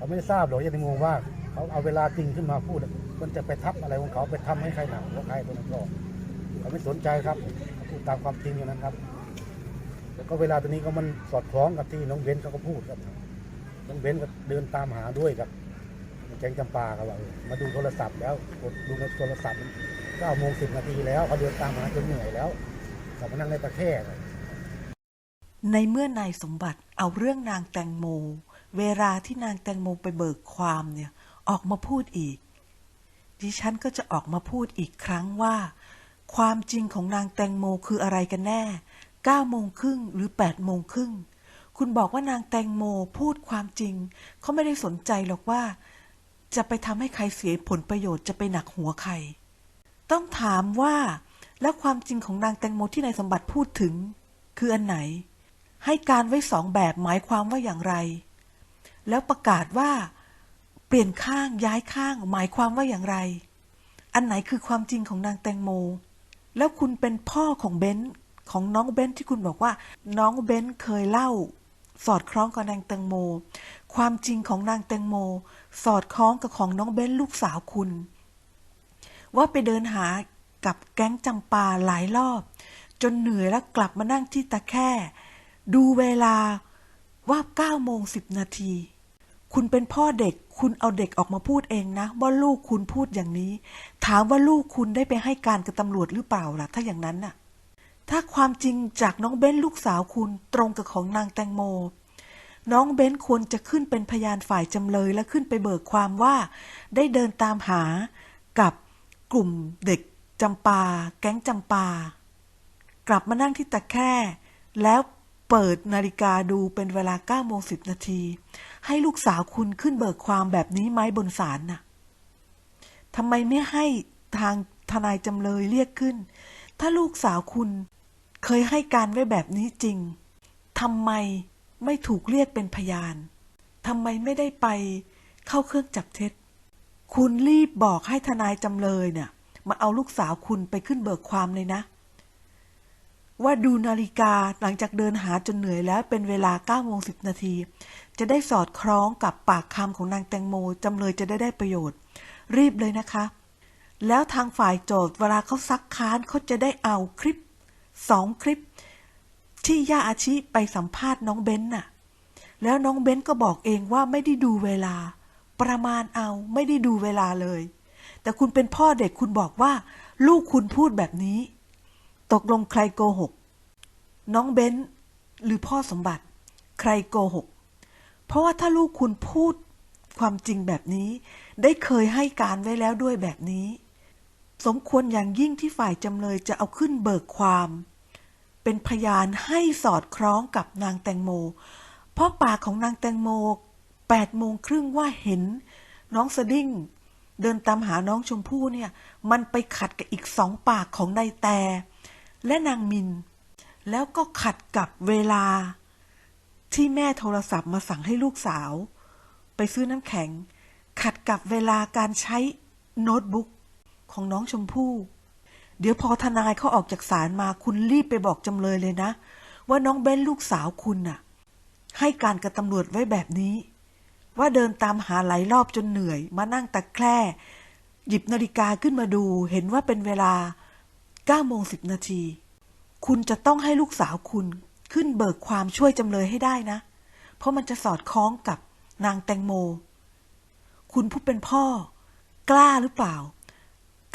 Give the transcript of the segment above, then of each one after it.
เขาไม่ได้ทราบหรอกยังงงว่าเขาเอาเวลาจริงขึ้นมาพูด มันจะไปทับอะไรของเขาไปทำให้ใครหนักหัวใครคนนั้นก็เขาไม่สนใจครับเขาพูดตามความจริงอย่างนั้นครับ แล้วก็เวลาตัวนี้ก็มันสอดคล้องกับที่น้องเบนเขาก็พูดครับน้องเบนก็เดินตามหาด้วยครับแจงจำปาครับว่ามาดูโทรศัพท์แล้วกดดูในโทรศัพท์เก้าโมงสิบนาทีแล้วเขาเดินตามหาจนเหนื่อยแล้วกลับมานั่งในประแคร่ในเมื่อนายสมบัติเอาเรื่องนางแตงโม เวลาที่นางแตงโมไปเบิกความเนี่ย ออกมาพูดอีก ดิฉันก็จะออกมาพูดอีกครั้งว่า ความจริงของนางแตงโมคืออะไรกันแน่9โมงครึ่งหรือ8โมงครึ่งคุณบอกว่านางแตงโมพูดความจริง เขาไม่ได้สนใจหรอกว่า จะไปทำให้ใครเสียผลประโยชน์จะไปหนักหัวใคร ต้องถามว่า แล้วความจริงของนางแตงโมที่นายสมบัติพูดถึง คืออันไหน ให้การไว้สองแบบหมายความว่าอย่างไร แล้วประกาศว่า เปลี่ยนข้างย้ายข้างหมายความว่าอย่างไร อันไหนคือความจริงของนางแตงโม แล้วคุณเป็นพ่อของเบนซ์ของน้องเบนซ์ที่คุณบอกว่า น้องเบนซ์เคยเล่า สอดคล้องกับนางแตงโม ความจริงของนางแตงโม สอดคล้องกับของน้องเบนซ์ลูกสาวคุณ ว่าไปเดินหากับแก๊งจำปาหลายรอบ จนเหนื่อยแล้วกลับมานั่งที่ตะแค่ ดูเวลา ว่า9โมง10นาที คุณเป็นพ่อเด็ก คุณเอาเด็กออกมาพูดเองนะ ว่าลูกคุณพูดอย่างนี้ ถามว่าลูกคุณได้ไปให้การกับตำรวจหรือเปล่าล่ะ ถ้าอย่างนั้นน่ะ ถ้าความจริงจากน้องเบ้นลูกสาวคุณตรงกับของนางแตงโม น้องเบ้นควรจะขึ้นเป็นพยานฝ่ายจำเลยและขึ้นไปเบิกความว่า ได้เดินตามหากับกลุ่มเด็กจำปา แก๊งจำปา กลับมานั่งที่ตะแคร่แล้ว เปิดนาฬิกาดูเป็นเวลา9โมง10นาที ให้ลูกสาวคุณขึ้นเบิกความแบบนี้ไหมบนศาลน่ะทำไมไม่ให้ทางทนายจำเลยเรียกขึ้น ถ้าลูกสาวคุณเคยให้การไว้แบบนี้จริงทำไมไม่ถูกเรียกเป็นพยานทำไมไม่ได้ไปเข้าเครื่องจับเท็จ คุณรีบบอกให้ทนายจำเลยเนี่ยมาเอาลูกสาวคุณไปขึ้นเบิกความเลยนะ ว่าดูนาฬิกาหลังจากเดินหาจนเหนื่อยแล้วเป็นเวลา9โมง10 นาที จะได้สอดคล้องกับปากคำของนางแตงโมจำเลยจะได้ได้ประโยชน์ รีบเลยนะคะ แล้วทางฝ่ายโจทย์เวลาเขาซักค้านเขาจะได้เอาคลิปสองคลิป ที่ย่าอาชิไปสัมภาษณ์น้องเบนน่ะ แล้วน้องเบนก็บอกเองว่าไม่ได้ดูเวลา ประมาณเอาไม่ได้ดูเวลาเลย แต่คุณเป็นพ่อเด็กคุณบอกว่า ลูกคุณพูดแบบนี้ ตกลงใครโกหก น้องเบ้นหรือพ่อสมบัติ ใครโกหก เพราะว่าถ้าลูกคุณพูดความจริงแบบนี้ ได้เคยให้การไว้แล้วด้วยแบบนี้ สมควรอย่างยิ่งที่ฝ่ายจำเลยจะเอาขึ้นเบิกความ เป็นพยานให้สอดคล้องกับนางแตงโม เพราะปากของนางแตงโมแปดโมงครึ่งว่าเห็น น้องสดิ้งเดินตามหาน้องชมพู่เนี่ย มันไปขัดกับอีกสองปากของนายแต่ และนางมิน แล้วก็ขัดกับเวลา ที่แม่โทรศัพท์มาสั่งให้ลูกสาว ไปซื้อน้ำแข็ง ขัดกับเวลาการใช้โน้ตบุ๊กของน้องชมพู่เดี๋ยวพอทนายเขาออกจากศาลมาคุณรีบไปบอกจำเลยเลยนะ ว่าน้องเบ้นลูกสาวคุณน่ะ ให้การกับตำรวจไว้แบบนี้ ว่าเดินตามหาหลายรอบจนเหนื่อย มานั่งตะแคร่หยิบนาฬิกาขึ้นมาดู เห็นว่าเป็นเวลา 9โมง10 นาที คุณจะต้องให้ลูกสาวคุณขึ้นเบิกความช่วยจำเลยให้ได้นะ เพราะมันจะสอดคล้องกับนางแตงโม คุณผู้เป็นพ่อ กล้าหรือเปล่า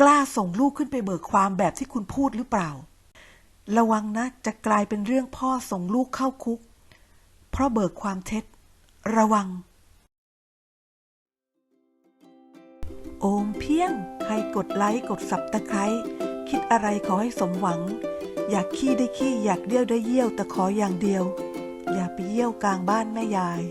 กล้าส่งลูกขึ้นไปเบิกความแบบที่คุณพูดหรือเปล่า ระวังนะ จะกลายเป็นเรื่องพ่อส่งลูกเข้าคุก เพราะเบิกความเท็จ ระวัง โอมเพียงใครกดไลค์กดสับตะไคร้ คิดอะไรขอให้สมหวัง อยากขี้ได้ขี้อยากเดี่ยวได้เยี่ยวแต่ขออย่างเดียว อย่าไปเยี่ยวกลางบ้านแม่ยาย